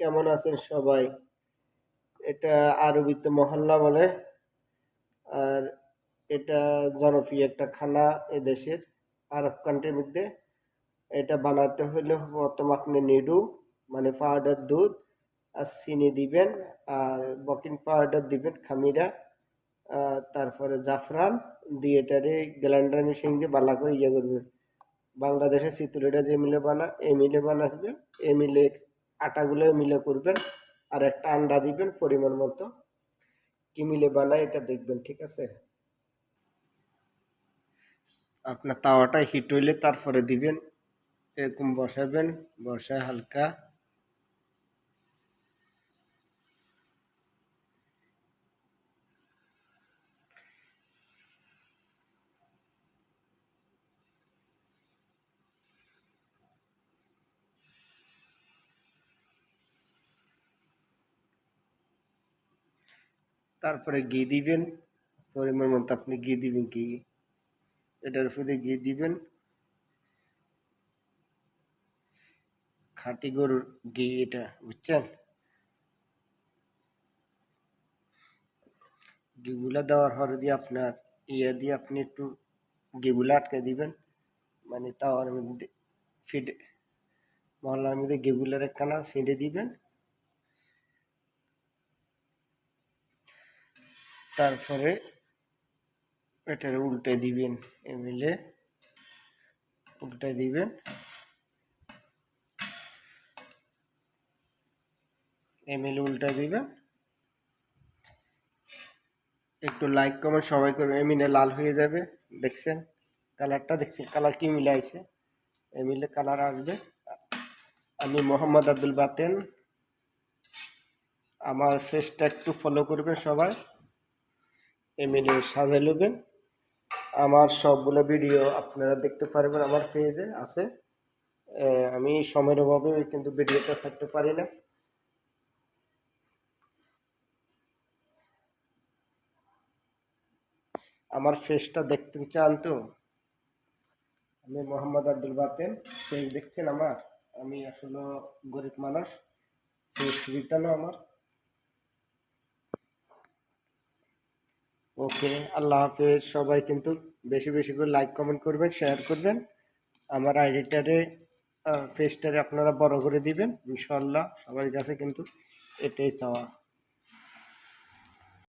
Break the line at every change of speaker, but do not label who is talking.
কেমন আছেন সবাই? এটা আরবিতে মহল্লা বলে, আর এটা জনপ্রিয় একটা খানা এদেশের, আরব কান্ট্রির মধ্যে। এটা বানাতে হলে প্রথম আপনি নিডু মানে পাউডার দুধ আর চিনি দিবেন, আর বকিং পাউডার দিবেন খামিরা তারপরে জাফরান, দিয়ে এটারে গ্যালান্ডার মেশিন দিয়ে বালা করে ইয়ে করবেন। বাংলাদেশে চিত্রটা যে মিলে বানা এই মিলে বানাবেন এই মিলে আটাগুলো মিলে করবেন, আর একটা আন্ডা দিবেন পরিমাণ মতো। কি মিলে বানায় এটা দেখবেন, ঠিক আছে? আপনার তাওয়াটা হিট হইলে তারপরে দিবেন, এরকম বসাবেন, বসায় হালকা। তারপরে ঘি দিবেন, পরিমাণ মতো আপনি ঘি দিবেন ঘি এটার উপরে ঘি দিবেন। খাঁটি গরুর ঘি এটা, বুঝছেন? ঘিগুলা দেওয়ার পরে দিয়ে আপনার ইয়ে দিয়ে আপনি একটু ঘিগুলা আটকে দিবেন। মানে তাওয়ার মধ্যে ফিড মহল্লার মধ্যে ঘিগুলার একখানা ছিঁড়ে দিবেন। তারপরে এটার উল্টে দিবেন এমিলে উল্টে দিবেন। এমিলে উল্টে দিবেন। একটু লাইক কমেন্ট সবাই করবে এমিলে লাল হয়ে যাবে, দেখছেন? কালারটা দেখছেন? কালার কি মিলে আছে? এমিলে কালার আসবে। আমি মোহাম্মদ আব্দুল বাতেন। আমার ফেসটা একটু ফলো করবেন সবাই। এমিলে সাজাই নেবেন আমার সবগুলো ভিডিও আপনারা দেখতে পারবেন আমার পেজে, আছে। আমি সময়ের অভাবে কিন্তু ভিডিওটা থাকতে পারি না। আমার ফেসটা দেখতে চান তো? আমি মোহাম্মদ আব্দুল বাতেন ফেস দেখছেন আমার? আমি আসলে গরিব মানুষ ফেস রিটার্নও আমার। ওকে, আল্লাহ হাফেজ। সবাই কিন্তু বেশি বেশি করে লাইক কমেন্ট করবেন শেয়ার করবেন। আমার আইডিটারে পেজটারে আপনারা বড় করে দিবেন ইনশাল্লাহ সবার কাছে কিন্তু এটাই চাওয়া।